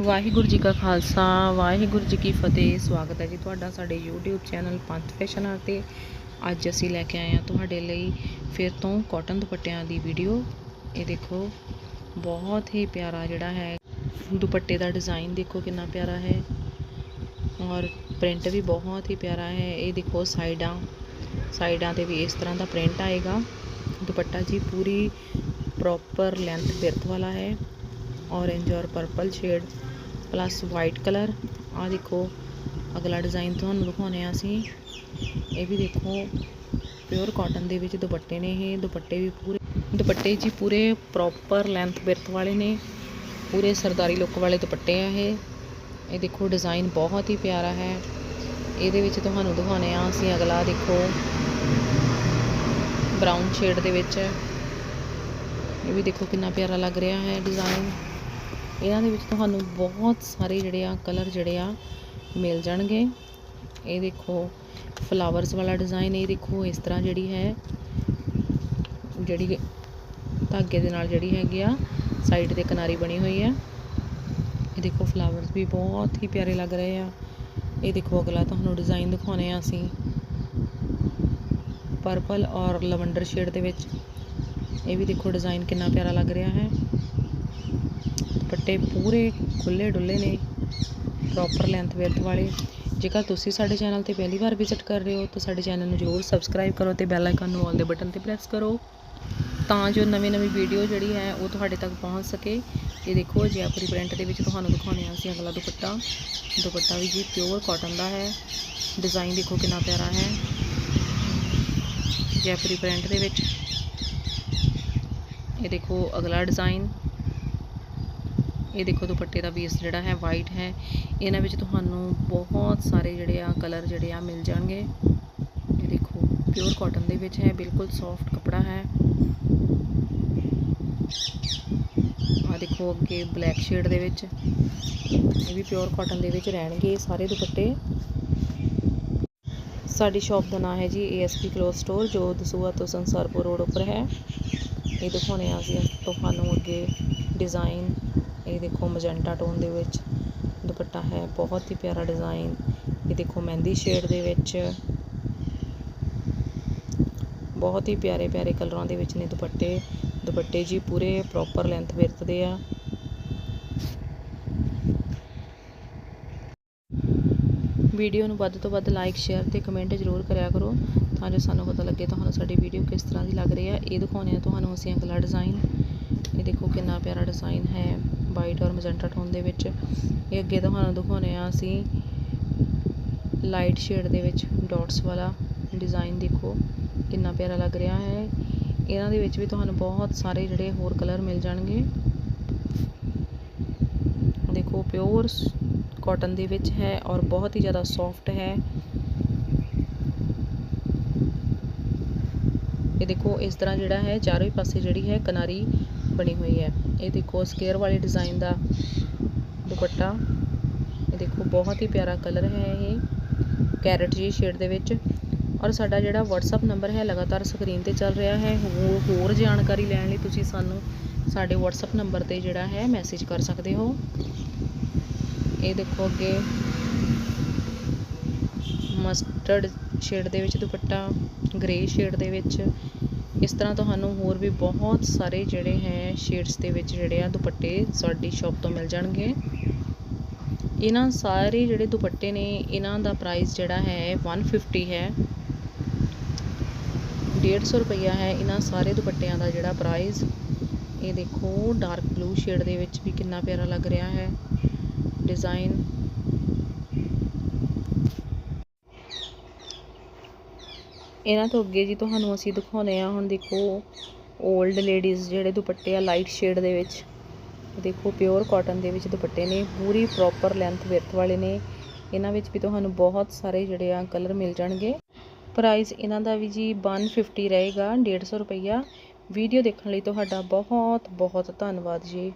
ਵਾਹਿਗੁਰੂ ਜੀ ਕਾ ਖਾਲਸਾ, ਵਾਹਿਗੁਰੂ ਜੀ ਕੀ ਫਤਿਹ। ਸਵਾਗਤ ਹੈ ਜੀ ਤੁਹਾਡਾ ਸਾਡੇ YouTube ਚੈਨਲ ਪੰਥ ਫੈਸ਼ਨ ਆਰ ਤੇ। ਅੱਜ ਅਸੀਂ ਲੈ ਕੇ ਆਏ ਹਾਂ ਤੁਹਾਡੇ ਲਈ ਫਿਰ ਤੋਂ ਕਾਟਨ ਦੁਪੱਟਿਆਂ ਦੀ ਵੀਡੀਓ ਇਹ ਦੇਖੋ, ਬਹੁਤ ਹੀ ਪਿਆਰਾ ਜਿਹੜਾ ਹੈ। ਦੁਪੱਟੇ ਦਾ ਡਿਜ਼ਾਈਨ ਦੇਖੋ ਕਿੰਨਾ ਪਿਆਰਾ ਹੈ। ਔਰ ਪ੍ਰਿੰਟ ਵੀ ਬਹੁਤ ਹੀ ਪਿਆਰਾ ਹੈ। ਇਹ ਦੇਖੋ ਸਾਈਡਾਂ ਸਾਈਡਾਂ ਤੇ ਵੀ ਇਸ ਤਰ੍ਹਾਂ ਦਾ ਪ੍ਰਿੰਟ ਆਏਗਾ। ਦੁਪੱਟਾ ਜੀ ਪੂਰੀ ਪ੍ਰੋਪਰ ਲੈਂਥ ਬਿਰਥ ਵਾਲਾ ਹੈ। ਔਰੇਂਜ ਔਰ purple shade plus white colour ਆ ਦੇਖੋ, ਅਗਲਾ ਡਿਜ਼ਾਈਨ ਤੁਹਾਨੂੰ ਦਿਖਾਉਣੇ ਆ ਅਸੀਂ। ਇਹ ਵੀ ਦੇਖੋ ਪਿਓਰ ਕਾਟਨ ਦੇ ਵਿੱਚ ਦੁਪੱਟੇ ਨੇ ਇਹ। ਦੁਪੱਟੇ ਵੀ ਪੂਰੇ, ਦੁਪੱਟੇ ਜੀ ਪੂਰੇ ਪ੍ਰੋਪਰ ਲੈਂਥ ਬਿਰਥ ਵਾਲੇ ਨੇ। ਪੂਰੇ ਸਰਦਾਰੀ ਲੁੱਕ ਵਾਲੇ ਦੁਪੱਟੇ ਆ ਇਹ। ਇਹ ਦੇਖੋ ਡਿਜ਼ਾਈਨ ਬਹੁਤ ਹੀ ਪਿਆਰਾ ਹੈ। ਇਹਦੇ ਵਿੱਚ ਤੁਹਾਨੂੰ ਦਿਖਾਉਣੇ ਆ ਅਸੀਂ ਅਗਲਾ ਦੇਖੋ ਬਰਾਊਨ ਸ਼ੇਡ ਦੇ ਵਿੱਚ। ਇਹ ਵੀ ਦੇਖੋ ਕਿੰਨਾ ਪਿਆਰਾ ਲੱਗ ਰਿਹਾ ਹੈ ਡਿਜ਼ਾਈਨ ਇਹਨਾਂ ਦੇ ਵਿੱਚ ਤੁਹਾਨੂੰ ਬਹੁਤ ਸਾਰੇ ਜਿਹੜੇ ਆ ਕਲਰ ਜਿਹੜੇ ਆ ਮਿਲ ਜਾਣਗੇ। ਇਹ ਦੇਖੋ ਫਲਾਵਰਸ ਵਾਲਾ ਡਿਜ਼ਾਈਨ ਇਹ ਦੇਖੋ, ਇਸ ਤਰ੍ਹਾਂ ਜਿਹੜੀ ਹੈ, ਜਿਹੜੀ ਧਾਗੇ ਦੇ ਨਾਲ ਜਿਹੜੀ ਹੈਗੀ ਆ ਸਾਈਡ ਤੇ ਕਿਨਾਰੀ ਬਣੀ ਹੋਈ ਹੈ। ਇਹ ਦੇਖੋ ਫਲਾਵਰਸ ਵੀ ਬਹੁਤ ਹੀ ਪਿਆਰੇ ਲੱਗ ਰਹੇ ਆ। ਇਹ ਦੇਖੋ, ਅਗਲਾ ਤੁਹਾਨੂੰ ਡਿਜ਼ਾਈਨ ਦਿਖਾਉਣੇ ਆ ਅਸੀਂ। ਪਰਪਲ ਔਰ ਲਵੰਡਰ ਸ਼ੇਡ ਦੇ ਵਿੱਚ। ਇਹ ਵੀ ਦੇਖੋ ਡਿਜ਼ਾਈਨ ਕਿੰਨਾ ਪਿਆਰਾ ਲੱਗ ਰਿਹਾ ਹੈ। ਦੁਪੱਟੇ ਪੂਰੇ ਖੁੱਲੇ ਡੁੱਲੇ ਨੇ ਪ੍ਰੋਪਰ ਲੈਂਥ ਵਿਡਥ ਵਾਲੇ। ਜੇਕਰ ਤੁਸੀਂ ਸਾਡੇ ਚੈਨਲ ਤੇ ਪਹਿਲੀ ਵਾਰ ਵਿਜ਼ਿਟ ਕਰ ਰਹੇ ਹੋ, ਤਾਂ ਸਾਡੇ ਚੈਨਲ ਨੂੰ ਜ਼ਰੂਰ ਸਬਸਕ੍ਰਾਈਬ ਕਰੋ ਤੇ ਬੈਲ ਆਈਕਨ ਨੂੰ ਆਲ ਦੇ ਬਟਨ ਤੇ ਪ੍ਰੈਸ ਕਰੋ, ਤਾਂ ਜੋ ਨਵੀਂ ਨਵੀਂ ਵੀਡੀਓ ਜਿਹੜੀ ਹੈ ਉਹ ਤੁਹਾਡੇ ਤੱਕ ਪਹੁੰਚ ਸਕੇ। ਇਹ ਦੇਖੋ ਜੈਪੁਰੀ ਪ੍ਰਿੰਟ ਦੇ ਵਿੱਚ ਤੁਹਾਨੂੰ ਦਿਖਾਉਣੇ ਆ, ਅਸੀਂ ਅਗਲਾ ਦੁਪੱਟਾ। ਦੁਪੱਟਾ ਵੀ ਜੀ ਪਿਓਰ ਕਾਟਨ ਦਾ ਹੈ। ਡਿਜ਼ਾਈਨ ਦੇਖੋ ਕਿੰਨਾ ਪਿਆਰਾ ਹੈ। ਜੈਪੁਰੀ ਪ੍ਰਿੰਟ ਦੇ ਵਿੱਚ, ਇਹ ਦੇਖੋ ਅਗਲਾ ਡਿਜ਼ਾਈਨ ਇਹ ਦੇਖੋ ਦੁਪੱਟੇ ਦਾ ਬੇਸ ਜਿਹੜਾ ਹੈ ਵਾਈਟ ਹੈ। ਇਹਨਾਂ ਵਿੱਚ ਤੁਹਾਨੂੰ ਬਹੁਤ ਸਾਰੇ ਜਿਹੜੇ ਆ ਕਲਰ ਜਿਹੜੇ ਆ ਮਿਲ ਜਾਣਗੇ। ਇਹ ਦੇਖੋ ਪਿਓਰ ਕਾਟਨ ਦੇ ਵਿੱਚ ਹੈ, ਬਿਲਕੁਲ ਸੌਫਟ ਕਪੜਾ ਹੈ। ਆ ਦੇਖੋ ਅੱਗੇ ਬਲੈਕ ਸ਼ੇਡ ਦੇ ਵਿੱਚ। ਇਹ ਵੀ ਪਿਓਰ ਕਾਟਨ ਦੇ ਵਿੱਚ ਰਹਿਣਗੇ ਸਾਰੇ ਦੁਪੱਟੇ। ਸਾਡੀ ਸ਼ਾਪ ਦਾ ਨਾਮ ਹੈ ਜੀ ASP ਕਲੋਥ ਸਟੋਰ ਜੋ ਦਸੂਆ ਤੋਂ ਸੰਸਾਰਪੁਰ ਰੋਡ ਉੱਪਰ ਹੈ। ਇਹ ਦਿਖਾਉਣੇ ਆ ਅਸੀਂ ਤੁਹਾਨੂੰ ਅੱਗੇ ਡਿਜ਼ਾਈਨ ਇਹ ਦੇਖੋ ਮਜੈਂਟਾ ਟੋਨ ਦੇ ਵਿੱਚ, ਦੁਪੱਟਾ ਹੈ, ਬਹੁਤ ਹੀ ਪਿਆਰਾ ਡਿਜ਼ਾਈਨ। ਇਹ ਦੇਖੋ ਮਹਿੰਦੀ ਸ਼ੇਡ ਦੇ ਵਿੱਚ। ਬਹੁਤ ਹੀ ਪਿਆਰੇ ਪਿਆਰੇ ਕਲਰਾਂ ਦੇ ਵਿੱਚ ਨੇ ਦੁਪੱਟੇ। ਦੁਪੱਟੇ ਜੀ ਪੂਰੇ ਪ੍ਰੋਪਰ ਲੈਂਥ ਵਰਤਦੇ ਆ। ਵੀਡੀਓ ਨੂੰ ਵੱਧ ਤੋਂ ਵੱਧ ਲਾਈਕ ਸ਼ੇਅਰ ਤੇ ਕਮੈਂਟ ਜ਼ਰੂਰ ਕਰਿਆ ਕਰੋ ਤਾਂ ਜੋ ਸਾਨੂੰ ਪਤਾ ਲੱਗੇ ਤੁਹਾਨੂੰ ਸਾਡੀ ਵੀਡੀਓ ਕਿਸ ਤਰ੍ਹਾਂ ਦੀ ਲੱਗ ਰਹੀ ਆ। ਇਹ ਦਿਖਾਉਣੇ ਆ ਤੁਹਾਨੂੰ ਅਸੀਂ ਅਗਲਾ ਡਿਜ਼ਾਈਨ ਇਹ ਦੇਖੋ ਕਿੰਨਾ ਪਿਆਰਾ ਡਿਜ਼ਾਈਨ ਹੈ। ਵਾਈਟ ਔਰ ਮੈਜੈਂਟਾ ਟੋਨ ਦੇ ਵਿੱਚ। ਇਹ ਅੱਗੇ ਤੁਹਾਨੂੰ ਦਿਖਾਉਣੇ ਆ ਅਸੀਂ ਲਾਈਟ ਸ਼ੇਡ ਦੇ ਵਿੱਚ ਡਾਟਸ ਵਾਲਾ ਡਿਜ਼ਾਈਨ ਦੇਖੋ, ਕਿੰਨਾ ਪਿਆਰਾ ਲੱਗ ਰਿਹਾ ਹੈ। ਇਹਨਾਂ ਦੇ ਵਿੱਚ ਵੀ ਤੁਹਾਨੂੰ ਬਹੁਤ ਸਾਰੇ ਜਿਹੜੇ ਹੋਰ ਕਲਰ ਮਿਲ ਜਾਣਗੇ। ਦੇਖੋ ਪਿਓਰ ਕਾਟਨ ਦੇ ਵਿੱਚ ਹੈ ਔਰ ਬਹੁਤ ਹੀ ਜ਼ਿਆਦਾ ਸੌਫਟ ਹੈ। ਇਹ ਦੇਖੋ, ਇਸ ਤਰ੍ਹਾਂ ਜਿਹੜਾ ਹੈ, ਚਾਰੋਂ ਹੀ ਪਾਸੇ ਜਿਹੜੀ ਹੈ ਕਿਨਾਰੀ ਬਣੀ ਹੋਈ ਹੈ। ਇਹ ਦੇਖੋ ਸਕੇਅਰ ਵਾਲੇ ਡਿਜ਼ਾਈਨ ਦਾ ਦੁਪੱਟਾ। ਇਹ ਦੇਖੋ ਬਹੁਤ ਹੀ ਪਿਆਰਾ ਕਲਰ ਹੈ ਇਹ। ਕੈਰਟ ਜੀ ਸ਼ੇਡ ਦੇ ਵਿੱਚ। ਔਰ ਸਾਡਾ ਜਿਹੜਾ WhatsApp ਨੰਬਰ ਹੈ, ਲਗਾਤਾਰ ਸਕਰੀਨ ਤੇ ਚੱਲ ਰਿਹਾ ਹੈ। ਹੋਰ ਹੋਰ ਜਾਣਕਾਰੀ ਲੈਣ ਲਈ ਤੁਸੀਂ ਸਾਨੂੰ ਸਾਡੇ WhatsApp ਨੰਬਰ ਤੇ ਜਿਹੜਾ ਹੈ ਮੈਸੇਜ ਕਰ ਸਕਦੇ ਹੋ। ਇਹ ਦੇਖੋ ਅੱਗੇ ਮਸਟਰਡ ਸ਼ੇਡ ਦੇ ਵਿੱਚ ਦੁਪੱਟਾ ਗ੍ਰੇ ਸ਼ੇਡ ਦੇ ਵਿੱਚ। ਇਸ ਤਰ੍ਹਾਂ ਤੁਹਾਨੂੰ ਹੋਰ ਵੀ ਬਹੁਤ ਸਾਰੇ ਜਿਹੜੇ ਹੈ ਸ਼ੇਡਸ ਦੇ ਵਿੱਚ ਜਿਹੜੇ ਆ ਦੁਪੱਟੇ ਸਾਡੀ ਸ਼ਾਪ ਤੋਂ ਮਿਲ ਜਾਣਗੇ। ਇਹਨਾਂ ਸਾਰੇ ਜਿਹੜੇ ਦੁਪੱਟੇ ਨੇ, ਇਹਨਾਂ ਦਾ ਪ੍ਰਾਈਸ ਜਿਹੜਾ ਹੈ 150 ਹੈ। 150 ਰੁਪਈਆ ਹੈ ਇਹਨਾਂ ਸਾਰੇ ਦੁਪੱਟਿਆਂ ਦਾ ਜਿਹੜਾ ਪ੍ਰਾਈਸ ਇਹ ਦੇਖੋ ਡਾਰਕ ਬਲੂ ਸ਼ੇਡ ਦੇ ਵਿੱਚ ਵੀ ਕਿੰਨਾ ਪਿਆਰਾ ਲੱਗ ਰਿਹਾ ਹੈ। ਡਿਜ਼ਾਈਨ ਇਹਨਾਂ ਤੋਂ ਅੱਗੇ ਜੀ ਤੁਹਾਨੂੰ ਅਸੀਂ ਦਿਖਾਉਨੇ ਆ ਹੁਣ ਦੇਖੋ 올ਡ ਲੇਡੀਜ਼ ਜਿਹੜੇ ਦੁਪੱਟੇ ਆ ਲਾਈਟ ਸ਼ੇਡ ਦੇ ਵਿੱਚ। ਦੇਖੋ ਪਿਓਰ ਕਾਟਨ ਦੇ ਵਿੱਚ ਦੁਪੱਟੇ ਨੇ, ਪੂਰੀ ਪ੍ਰੋਪਰ ਲੈਂਥ ਵਿਰਥ ਵਾਲੇ ਨੇ। ਇਹਨਾਂ ਵਿੱਚ ਵੀ ਤੁਹਾਨੂੰ ਬਹੁਤ ਸਾਰੇ ਜਿਹੜੇ ਆ ਕਲਰ ਮਿਲ ਜਾਣਗੇ। ਪ੍ਰਾਈਸ ਇਹਨਾਂ ਦਾ ਵੀ ਜੀ 150 ਰਹੇਗਾ 150 ਰੁਪਈਆ। ਵੀਡੀਓ ਦੇਖਣ ਲਈ ਤੁਹਾਡਾ ਬਹੁਤ ਬਹੁਤ ਧੰਨਵਾਦ ਜੀ।